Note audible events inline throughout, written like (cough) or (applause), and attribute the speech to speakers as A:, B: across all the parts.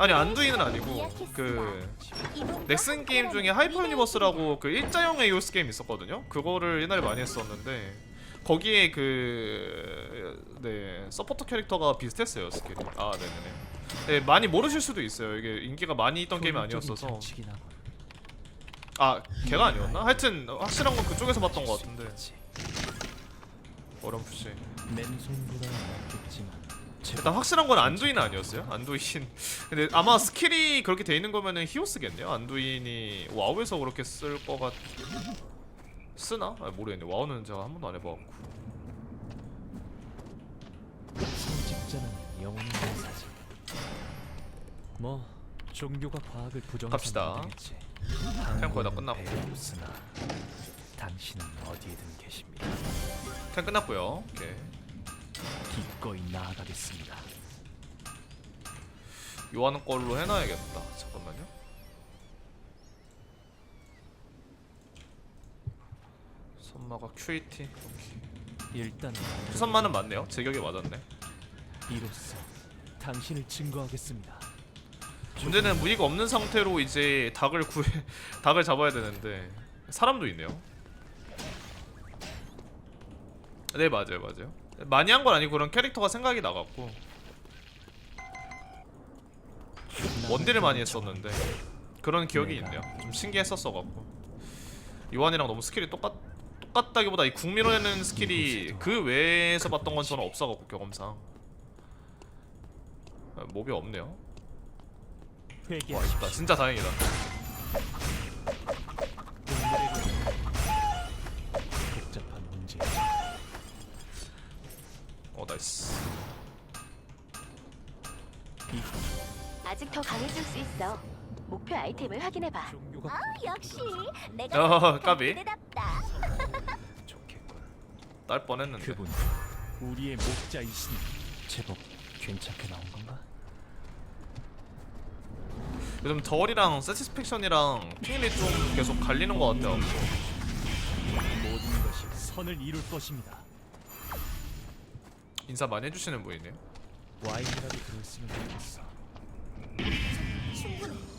A: 아니 안두인은 아니고 그 넥슨 게임 중에 하이퍼 유니버스라고 그 일자형 에이오스 게임 있었거든요. 그거를 옛날에 많이 했었는데 거기에 그네 서포터 캐릭터가 비슷했어요 스킬이. 아 네네네. 네 많이 모르실 수도 있어요. 이게 인기가 많이 있던 게임이 아니었어서. 아 걔가 아니었나? 하여튼 확실한 건 그쪽에서 봤던 것 같은데. 어렴풋이.
B: 맨손보다는 낫겠지만
A: 일단 확실한 건 안두인은 아니었어요. 안두인. (laughs) 근데 아마 스킬이 그렇게 돼 있는 거면은 히오스겠네요. 안두인이 와우에서 그렇게 쓸 거가 쓰나? 아, 모르겠네. 와우는 제가 한 번도 안 해봐갖고.
B: 성직자는 영혼의 사지. 뭐 종교가 과학을 부정해서
A: 갑시다. 탱 거의 다 끝났고.
B: 당신은 어디에든 계십니다.
A: 캔 끝났고요. 오케이.
B: 기꺼이 나아가겠습니다.
A: 요하는 걸로 해놔야겠다. 잠깐만요. 선마가 QAT. 오케이.
B: 일단
A: 투선마는 맞네요. 제격이 맞았네.
B: 이로써 당신을 증거하겠습니다.
A: 문제는 무기가 없는 상태로 이제 닭을 구해 (laughs) 닭을 잡아야 되는데 사람도 있네요. 네 맞아요 맞아요. 많이 한 건 아니고 그런 캐릭터가 생각이 나갔고 원딜을 많이 했었는데 그런 기억이 있네요. 좀 신기했었어 갖고. 요한이랑 너무 스킬이 똑같 똑같다기보다 이 국민호에는 스킬이 그 외에서 봤던 건 저는 없어갖고 경험상. 아, 몹이 없네요. 와 있다 진짜 다행이다
C: 아이템을 확인해봐.
B: 종교가
C: 아, 역시 내가
A: 어, 까비.
C: 그대답다. (laughs)
B: 좋겠군.
A: 딸 뻔했는데
B: 그분 우리의 목자이시니 제법 괜찮게 나온 건가?
A: 요즘 덜이랑 세티스팩션이랑 핑이 좀 계속 갈리는 것 같아요
B: 모든 것이 선을 이룰 것입니다.
A: 인사 많이 해주시는 분이네요
B: 와인이라도 들었으면 좋겠어.
C: 충분해.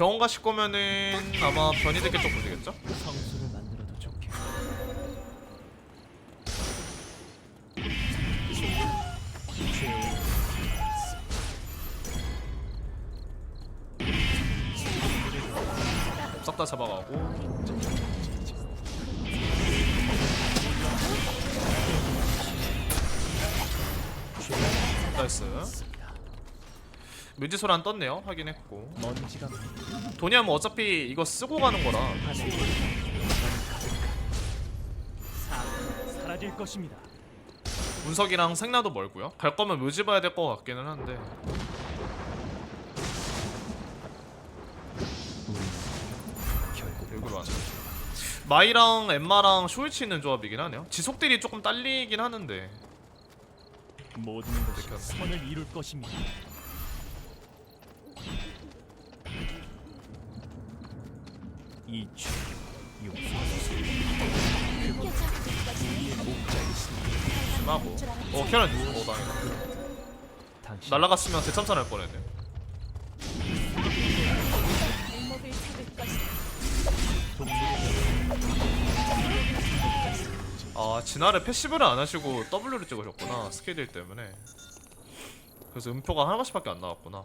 A: 병원 가실 거면은 아마 변이되게 좀 보시겠죠?
B: 성수를 만들어도. 죄의
A: 싹다 잡아가고 나이스 뮤지 소란 떴네요 확인했고.
B: 먼지가
A: 돈이 하면 어차피 이거 쓰고 가는 거라.
B: 사 사라질 것입니다.
A: 운석이랑 생나도 멀고요. 갈 거면 묘지 봐야 될 것 같기는 한데.
B: 결국
A: 일부러 안 마이랑 엠마랑 쇼이치 있는 조합이긴 하네요. 지속딜이 조금 딸리긴 하는데.
B: 모든 것이. 선을 이룰 것입니다. 목자이시니
A: 심하고 어. 캐런 어 다행이다.
B: 당신
A: 날라갔으면 대참사 날 뻔했네. 아 진화를 패시브를 안 하시고 W를 찍으셨구나 스케일 때문에. 그래서 음표가 하나씩밖에 안 나왔구나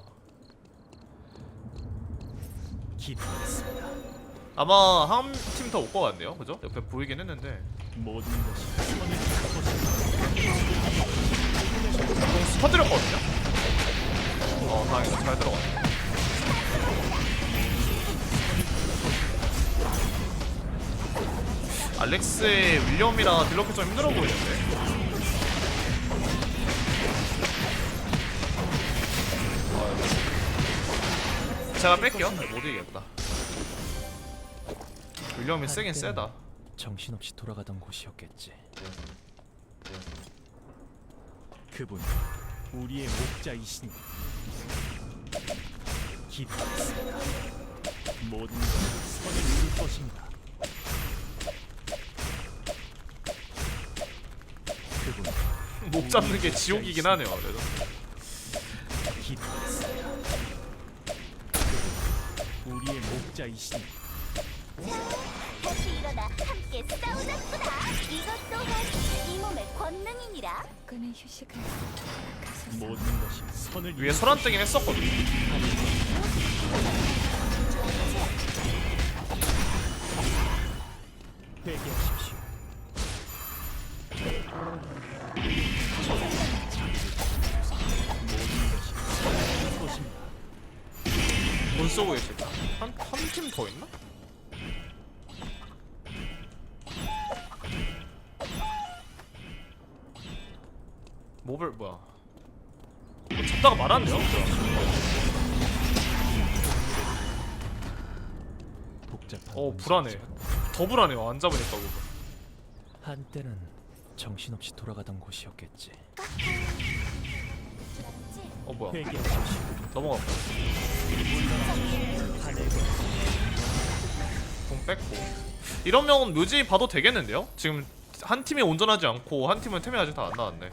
B: 기도하겠습니다.
A: 아마 한 팀 더 올 것 같네요 그죠? 옆에 보이긴 했는데
B: 모든 것이 것입니다.
A: 좀 터뜨렸거든요? 어 다행이다 잘 들어갔네 알렉스의 윌리엄이라 딜러키 좀 힘들어 보이는데 제가 뺄게요 못 이기겠다 윌리엄이 세긴 세다
B: 정신없이 돌아가던 곳이었겠지. 그분 우리의 목자이시니 기도하겠습니다. 모든 선을 이룰 것입니다. 그분
A: 목 잡는 게 지옥이긴 하네요. 그래도.
B: 기도했습니다. 우리의 목자이시니
D: 다시 일어나 함께 싸우자꾸나 이것 또한 이 몸의 권능이니라
C: 그는 휴식을 가서
B: 모든 것이 선을
A: 위에 소란 뜨긴 했었거든요.
B: 회개하십시오.
A: 잡다가 말았네요.
B: 복잡한
A: 어. 불안해. 더 불안해요. 안 잡으니까 그거.
B: 한때는 정신없이 돌아가던 곳이었겠지.
A: 어 뭐야? 넘어가. 공 뺐고. 이러면 묘지 봐도 되겠는데요? 지금 한 팀이 온전하지 않고 한 팀은 템이 아직 다 안 나왔네.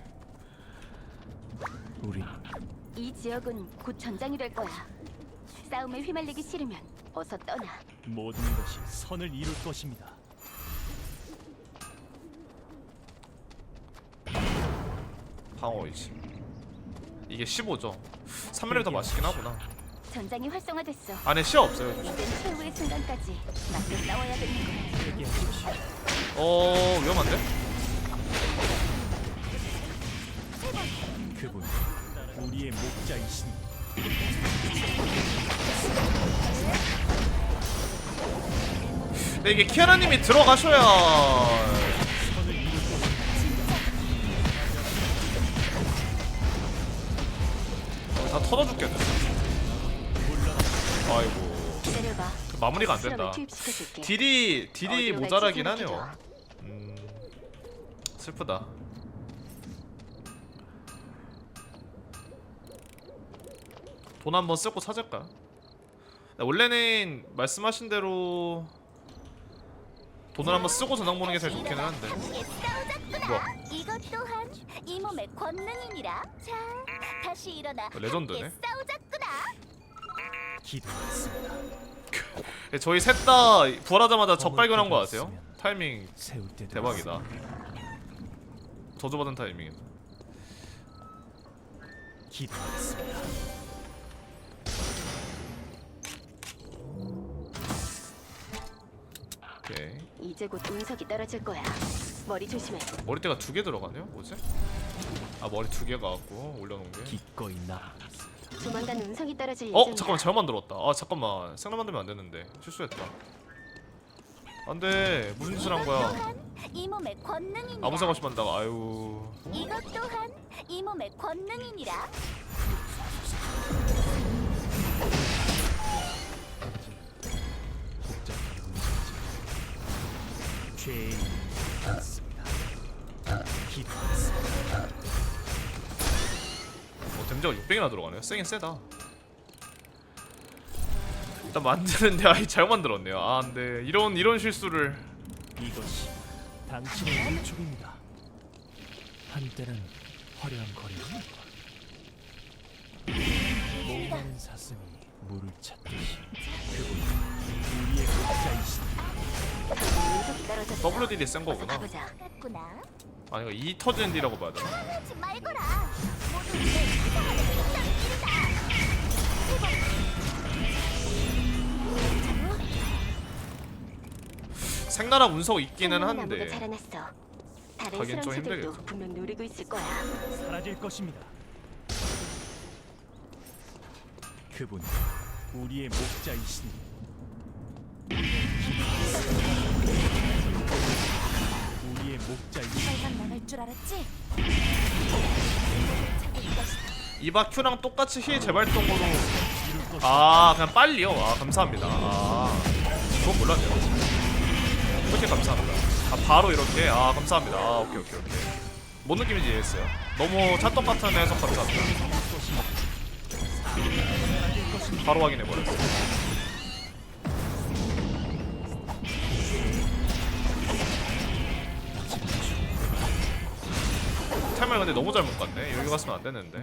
C: 이 지역은 곧 전장이 될 거야. 싸움에 휘말리기 싫으면 어서 떠나.
B: 모든 것이 선을 이룰 것입니다.
A: 방어이지. 이게 15죠. 3mm더 맛있긴 하구나.
C: 전장이 활성화됐어.
A: 안에 시야 없어요.
C: 이젠 최후의 순간까지 맞서 싸워야 되는 거야.
A: 어 위험한데?
B: 그분 우리의 목자이시니
A: 근데 이게 키아라님이 들어가셔야.
B: 다
A: 터져 죽겠네. 아이고
C: 기다려봐.
A: 마무리가 안 된다. 딜이 딜이 모자라긴 하네요. 음 슬프다. 돈 한번 쓰고 찾을까? 원래는 말씀하신 대로 돈을 한번 쓰고 전황 보는 게 제일 좋기는 한데 뭐야?
D: 이것 또한 이 몸의 권능이니라 자 다시 일어나
A: 레전드네.
D: 함께 싸우자꾸나
B: 기도했습니다.
A: 네, 저희 셋 다 부활하자마자 적 발견한 거 아세요? 타이밍
B: 세울 때
A: 대박이다. 저주받은 타이밍이다.
B: 기도했습니다.
A: 오케이.
C: 이제 곧 운석이 떨어질 거야. 머리 조심해.
A: 머리띠가 두 개 들어가네요? 뭐지? 아 머리 두 개가 갖고 올려놓은 게.
B: 기꺼이 나
C: 조만간 운석이 떨어질
A: 어
C: 예정이야.
A: 잠깐만 잘못 만들었다. 아 잠깐만 생나 만들면 안 되는데 실수했다. 안돼 무슨 짓을 한 거야?
D: 또한 이 몸의 권능이니라
A: 아무 생각 없이 만다가 아유
D: 이것 또한 이 몸의 권능이니라
B: 기도했습니다.
A: 어 댐제가 600이나 들어가네요. 세긴 세다. 일단 만드는데 아이 잘못 만들었네요. 아 근데 이런 이런 실수를
B: 이것이 당신의 일축입니다. 한때는 화려한 거리 목마른 사슴이 물을 찾듯이 그분 우리의 목자이시니
C: 떨어졌어.
A: WDD 센 거구나. 아니 이거 2 터진 D라고 봐야 되나? 생나라 운석 있기는 한데 가긴 좀 힘들겠죠.
C: 분명 노리고 있을 거야.
B: 사라질 것입니다. 그분 우리의 목자이시니
D: 빨간 나갈 줄 알았지?
A: 이바 큐랑 똑같이 힐 재발동으로 아 그냥 빨리요. 아 감사합니다. 아 그건 몰랐네요. 이렇게 감사합니다. 아 바로 이렇게 아 감사합니다. 아 오케이 오케이 오케이. 뭔 느낌인지 이해했어요. 너무 찰떡 같은 해석 감사합니다. 바로 확인해 버렸어요. 근데 너무 잘못 갔네 여기 갔으면 안 되는데.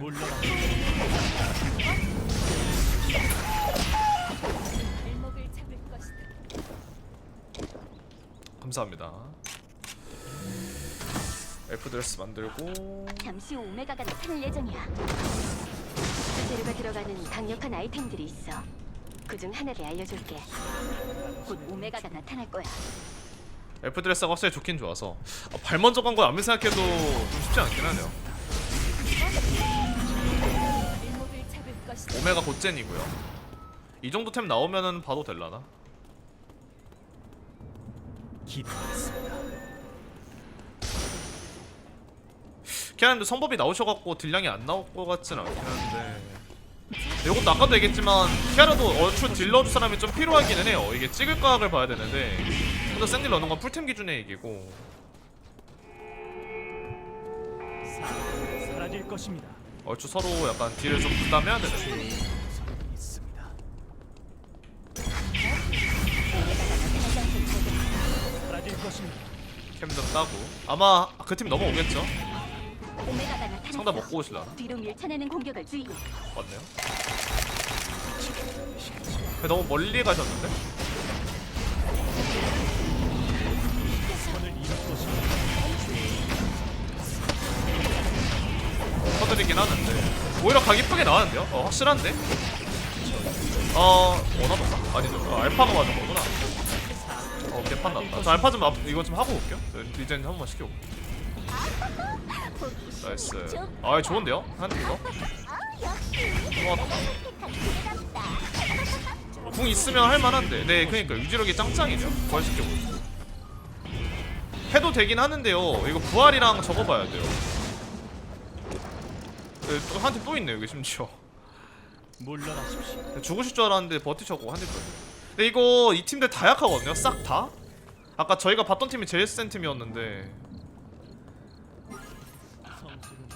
A: 감사합니다 엘프 드레스 만들고
C: 잠시 후 오메가가 나타날 예정이야. 재료가 들어가는 강력한 아이템들이 있어. 그 중 하나를 알려줄게. 곧 오메가가 나타날 거야.
A: 엘프 드레스가 확실히 좋긴 좋아서. 아, 발 먼저 간건 아무리 생각해도 좀 쉽지 않긴 하네요. 오메가 곧젠이고요. 이 정도 템 나오면은 봐도 될라나?
B: 기도하겠습니다.
A: 키아님도 성법이 나오셔갖고 딜량이 안 나올 것 같진 않긴 한데. 이것도 아까도 얘기했지만 키아라도 얼추 딜 넣어줄 사람이 좀 필요하기는 해요. 이게 찍을 각을 봐야 되는데 혼자 생딜 넣는 건 풀템 기준의 얘기고
B: 사- 사라질 것입니다.
A: 얼추 서로 약간 딜을 좀 부담해야 되는데
B: 우선이 있습니다. 사라질 것입니다.
A: 캠좀 따고 아마 그 팀 넘어오겠죠?
C: 오메가가.
A: 상다 먹고 오실라나?
C: 뒤로 밀쳐내는 공격을 주의해.
A: 맞네요 근데 너무 멀리 가셨는데? 터드리긴 하는데. 오히려 각 이쁘게 나왔는데요? 어 확실한데? 어... 원하던가? 아니죠. 어, 알파가 맞은 거구나. 어 개판 났다. 저 알파 좀 앞, 이거 좀 하고 올게요. 저 리젠 한 번만 시켜볼게 나이스. 아 좋은데요? 한팀 더? 고마웠다. 궁 있으면 할만한데. 네 그니까 유지력이 짱짱이네요. 부활시켜보고 해도 되긴 하는데요. 이거 부활이랑 저거 봐야 돼요 네, 한팀 또 있네 여기 심지어
B: 물러나십시오.
A: 죽으실 줄 알았는데 버티셨고 한팀 또 근데 이거 이 팀들 다 약하거든요 싹 다? 아까 저희가 봤던 팀이 제일 센 팀이었는데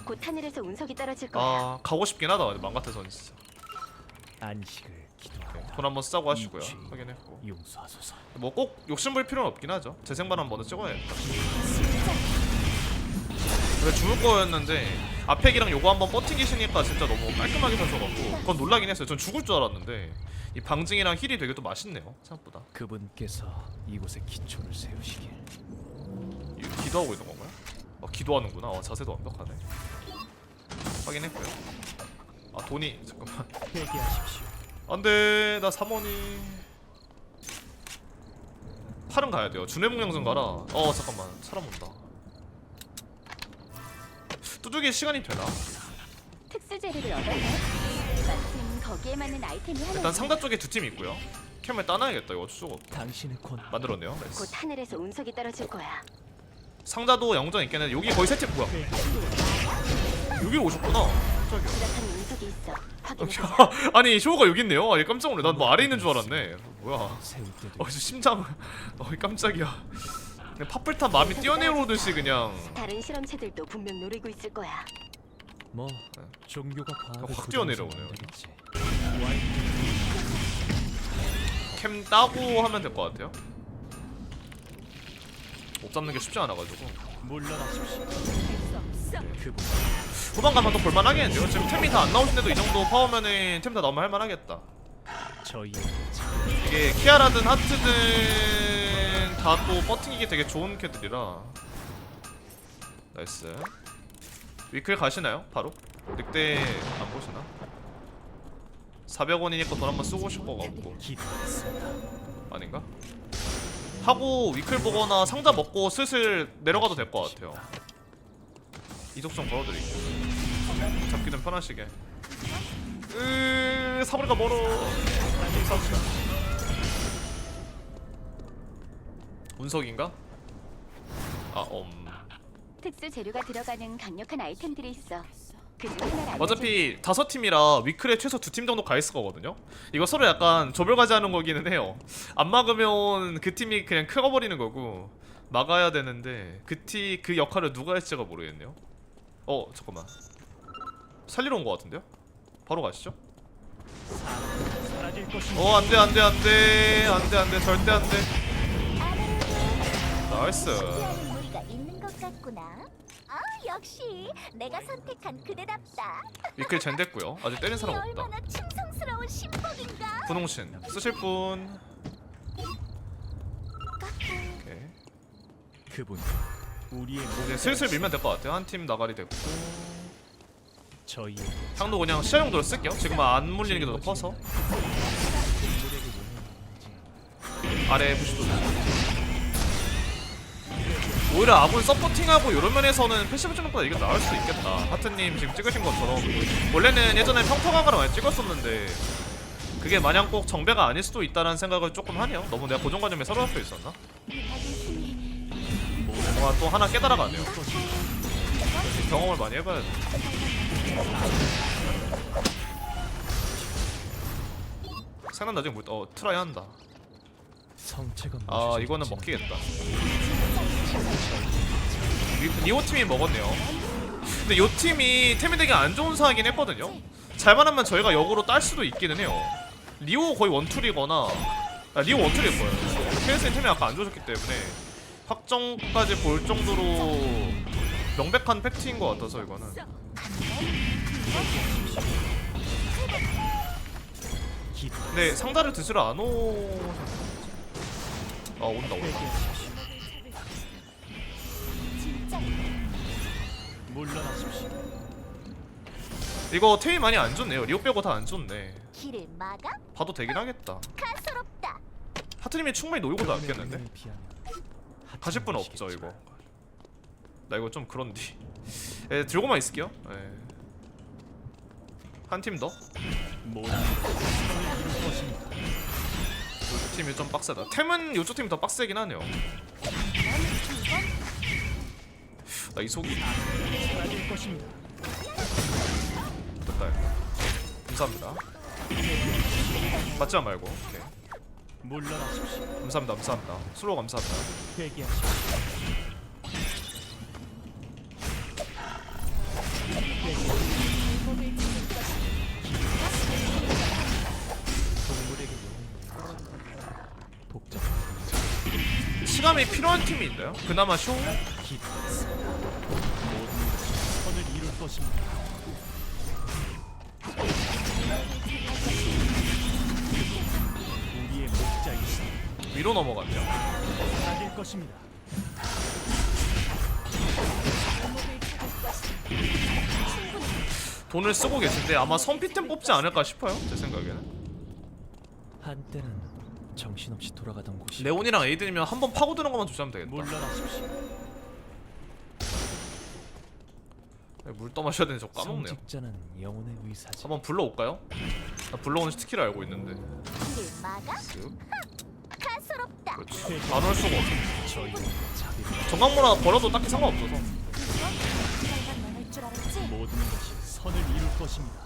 C: 곧 하늘에서 운석이 떨어질 거야.
A: 아 가고 싶긴 하다 망 같아서는 진짜
B: 안식을 기도합니다.
A: 돈 한번 쓰자고 하시고요. 확인했고
B: 용서하소서.
A: 뭐 꼭 욕심 부릴 필요는 없긴 하죠 재생만 한번 먼저 찍어야겠다 왜 죽을 거였는데 아펙이랑 요거 한번 버티기시니까 진짜 너무 깔끔하게 서셔갖고 그건 놀라긴 했어요. 전 죽을 줄 알았는데 이 방증이랑 힐이 되게 또 맛있네요 생각보다.
B: 그분께서 이곳에 기초를 세우시길.
A: 이- 기도하고 있는 건가요? 어, 기도하는구나. 어, 자세도 완벽하네. 확인했고요. 아 돈이 잠깐만.
B: 회개하십시오.
A: 안돼 나 3원이 팔은 가야 돼요. 준회복 영상 가라. 어 잠깐만. 사람 온다 뚜둑이 시간이 되나?
C: 특수 재료를 얻었네. 마침 거기에 맞는 아이템이 하나.
A: 일단 상자 쪽에 두 팀 있고요 캠을 따놔야겠다 이거 어쩔 수가 없다
B: 당신의 권
A: 만들었네요
C: 곧
A: 나이스.
C: 하늘에서 운석이 떨어질 거야.
A: 상자도 영장 있겠네 여기 거의 세팀 뭐야. 여기 오셨구나 깜짝이야
C: 운석이 있어. 확인해보자. (laughs)
A: 아니 쇼가 여기 있네요 아니 깜짝 놀래 난뭐 아래 있는 줄 알았네 뭐야
B: 세울 때도
A: 어 저 심장 (laughs) 어 깜짝이야 그냥 파플탄 마음이 뛰어내려오듯이 그냥
C: 다른 실험체들도 분명 노리고 있을 거야.
B: 뭐 종교가 과학을
A: 확 뛰어내려오네요.
B: 되겠지.
A: 캠 따고 하면 될 것 같아요 못 잡는 게 쉽지 않아가지고
B: 물러나십시오. 그분
A: 후반 가면 또 볼만하겠는데요 지금 템이 다 안 나오신데도 이 정도 파워면은 템 다 나오면 할만하겠다
B: 저희
A: 이게 키아라든 하트든 다 또 버팅이기 되게 좋은 캐들이라 나이스 위클 가시나요? 바로? 늑대 안 보시나? 400원이니까 돈 한번 쓰고 같고
B: 기도하겠습니다.
A: 아닌가? 하고 위클 보거나 상자 먹고 슬슬 내려가도 될 것 같아요 이속 좀 걸어드릴게요 잡기 좀 편하시게 으 사거리가 멀어 운석인가? 아 음.
C: 특수 재료가 들어가는 강력한 아이템들이 있어. 그중 하나를 알려줄게.
A: 어차피 다섯 팀이라 위클에 최소 두 팀 정도 가 있을 거거든요. 이거 서로 약간 조별과제 하는 거기는 해요. 안 막으면 그 팀이 그냥 크어 버리는 거고 막아야 되는데 그팀 그 역할을 누가 할지가 모르겠네요. 어 잠깐만 살리러 온 거 같은데요? 바로 가시죠. 어 안돼 안돼 안돼 안돼 안돼 절대 안돼. 나이스.
D: 무리가 있는 것 같구나. 아, 역시 내가 선택한 그대답다.
A: 위클 젠 됐고요. 아직 때린 사람
D: 이
A: 없다.
D: 얼마나 충성스러운 신복인가?
A: 분홍신 쓰실 분. 오케이.
B: 그분 우리의
A: 이제 슬슬 밀면 될 것 같아요. 한 팀 나가리 됐고.
B: 저희
A: 향도 그냥 시야 용도로 쓸게요. 지금 안 물리는 게 더 커서. 아래 부시도 오히려 아군 서포팅하고 이런 면에서는 패시브 것보다 이게 나을 수 있겠다. 하트님 지금 찍으신 것처럼. 원래는 예전에 평평하가를 많이 찍었었는데 그게 마냥 꼭 정배가 아닐 수도 있다는 생각을 조금 하네요. 너무 내가 고정관념에 사로잡혀 있었나? 뭔가 또 하나 깨달아가네요. 경험을 많이 해봐야 돼. 생각 나중에 뭐, 어 트라이 한다
B: 성체가
A: 아 이거는 먹히겠다. 리, 리오 팀이 먹었네요. 근데 요 팀이 템이 되게 안 좋은 상황이긴 했거든요. 잘만하면 저희가 역으로 딸 수도 있기는 해요. 리오 거의 원툴이거나 아, 리오 원툴일 거예요. 케이스의 템이 아까 안 좋아졌기 때문에 확정까지 볼 정도로 명백한 팩트인 것 같아서 이거는. 근데 상자를 드시러 안 오... 아 온다 온다
B: 물러나십시오.
A: 이거 템이 많이 안 좋네요 리오 빼고 다 안 좋네
D: 길을 막아?
A: 봐도 되긴 하겠다
D: 가소롭다.
A: 하트님이 충분히 놀고
B: 비하면
A: 가실 분 없죠 이거 나 이거 좀 그런디 예, 들고만 있을게요 예. 한팀 더?
B: 모든 선을 이룰 것입니다.
A: 팀이 좀 빡세다. 템은 요쪽 팀이 더 빡세긴 하네요. 나 이 속이.
B: 사라질 것입니다.
A: 됐다. 감사합니다. 맞지 말고. 오케이. 감사합니다 감사합니다. 슬로우 감사합니다 시감이 필요한 팀이 있나요? 그나마 쇼? 위로 넘어갔네요. 돈을 쓰고 계신데 아마 선피템 뽑지 않을까 싶어요 제 생각에는
B: 한때는 정신없이 돌아가던 곳이
A: 레온이랑 에이든이면 한 번 파고드는 것만 조심하면 되겠다
B: 물러나십시오.
A: 네, 물 떠마셔야 되는데 저 까먹네요
B: 성직자는 영혼의 의사지.
A: 한번 불러올까요? 나 불러오는 스티키를 알고 있는데
D: 막아? 가소롭다.
A: 그렇지 안 올 수가 없어 정강모나 버려도 딱히 상관없어서
D: 잘만 넘을 줄 알았지?
B: 모든 것이 선을 이룰 것입니다.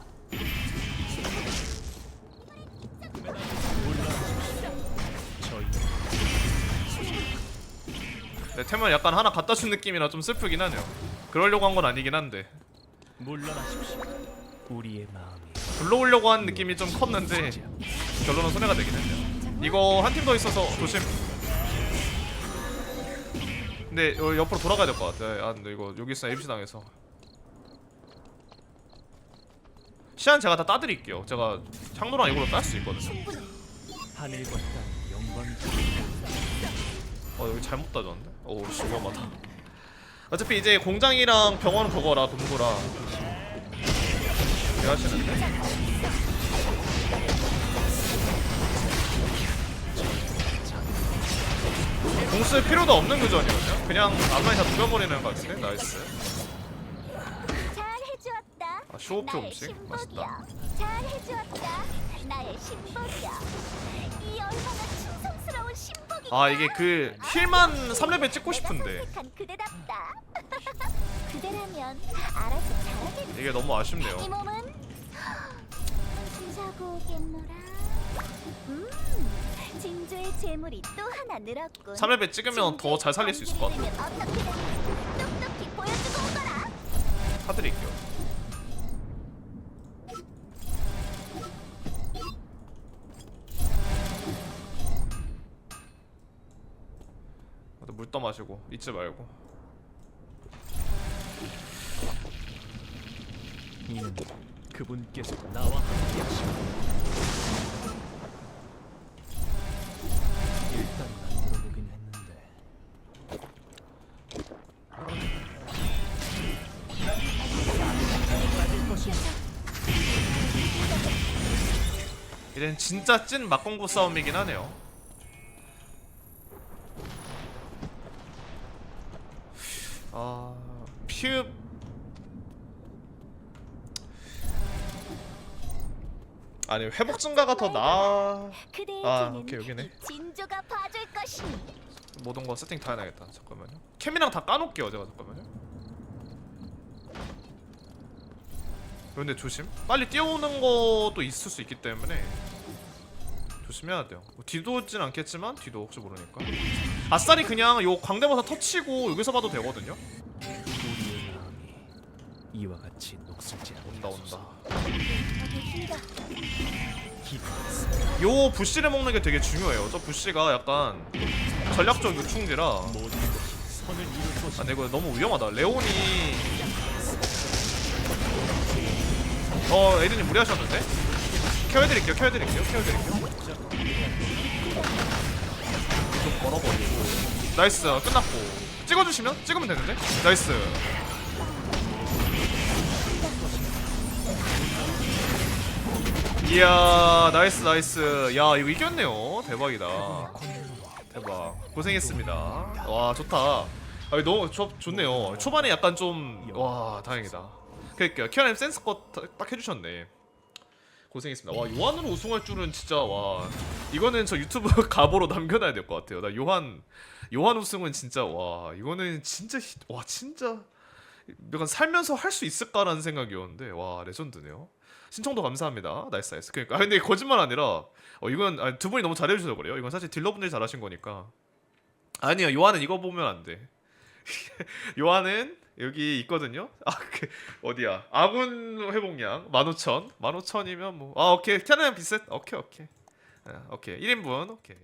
A: 내 템을 약간 하나 갖다 준 느낌이라 좀 슬프긴 하네요. 그러려고 한 건 아니긴 한데.
B: 물러나십시오. 우리의 마음이.
A: 불러오려고 한 느낌이 좀 컸는데 결론은 손해가 되긴 했네요. 이거 한 팀 더 있어서 조심. 근데 여- 옆으로 돌아가야 될 것 같아 아 근데 이거 여기 있으면 ABC 당해서. 시간 제가 다 따드릴게요. 제가 향로랑 이걸로 딸 수 있거든요.
B: 하늘과 땅 영광이
A: 어 여기 잘못 따졌는데? 오 씨, 위험하다 어차피 이제 공장이랑 병원 그거라 금고라 왜 하시는데? 공쓸 필요도 없는 교전이거든요 그냥 앞라인 다 녹여버리는 것 같은데? 나이스. 아,
D: 나의
A: 음식? 맛있다.
D: 잘 해주었다. 나의 신복이야. 이 얼마나
A: 아 이게 그 힐만 3레벨 찍고 싶은데 (laughs)
D: 잘하겠지.
A: 이게 너무
D: 이
A: 아쉽네요
D: 몸은 자고 오겠노라. 음, 진주의 재물이 또 하나 늘었군.
A: 3레벨 찍으면 더 잘 살릴 수 있을 것 같아요. 사드릴게요 갖다 마시고 잊지 말고.
B: 이는 그분께서 나와 함께 하시고 일단 만들어보긴 했는데.
A: 이젠 진짜 찐 막공구 싸움이긴 하네요. 아 피읍 아니 회복 증가가 더 나아. 아, 오케이, 여기네.
D: 이 진조가 봐줄 것이니
A: 모든 거 세팅 다 해놔야겠다. 잠깐만요. 캠이랑 다 까놓을게요 제가. 잠깐만요. 그런데 조심. 빨리 뛰어오는 것도 있을 수 있기 때문에 조심해야 돼요. 뭐 뒤도 오진 않겠지만 뒤도 혹시 모르니까 아싸리 그냥 요 광대모사 터치고 여기서 봐도 되거든요.
B: 우리의 마음이 이와 같이 녹슬지
A: 온다 온다. 요 부시를 먹는 게 되게 중요해요. 저 부시가 약간 전략적 요충지라.
B: 모든 것이 선을 이룰
A: 아 근데 이거 너무 위험하다. 레온이 어 에이드님 무리하셨는데? 케어해드릴게요 케어해드릴게요 케어해드릴게요. 좀 걸어버리고. 나이스. 끝났고. 찍어주시면? 찍으면 되는데? 나이스. 이야 나이스 나이스. 야 이거 이겼네요. 대박이다. 대박. 고생했습니다. 와 좋다. 아니 너무 조, 좋네요. 초반에 약간 좀 와 다행이다. 그러니까 키아님 센스껏 딱- 딱 해주셨네 고생했습니다. 와 요한으로 우승할 줄은 진짜 와. 이거는 저 유튜브 (laughs) 가보로 남겨놔야 될 것 같아요. 나 요한 요한 우승은 진짜 와. 이거는 진짜 히- 와 진짜 약간 살면서 할 수 있을까라는 생각이었는데 와 레전드네요. 신청도 감사합니다. 나이스 나이스. 그러니까. 아, 근데 거짓말 아니라 어 이건 아니, 두 분이 너무 잘해주셔서 그래요. 이건 사실 딜러분들이 잘하신 거니까. 아니요 요한은 이거 보면 안 돼. (laughs) 요한은 여기 있거든요. 아 그 어디야? 아군 회복량 15,000 15,000이면 뭐 아 오케이. 캐나다 비슷 오케이 오케이. 아, 오케이. 1인분 오케이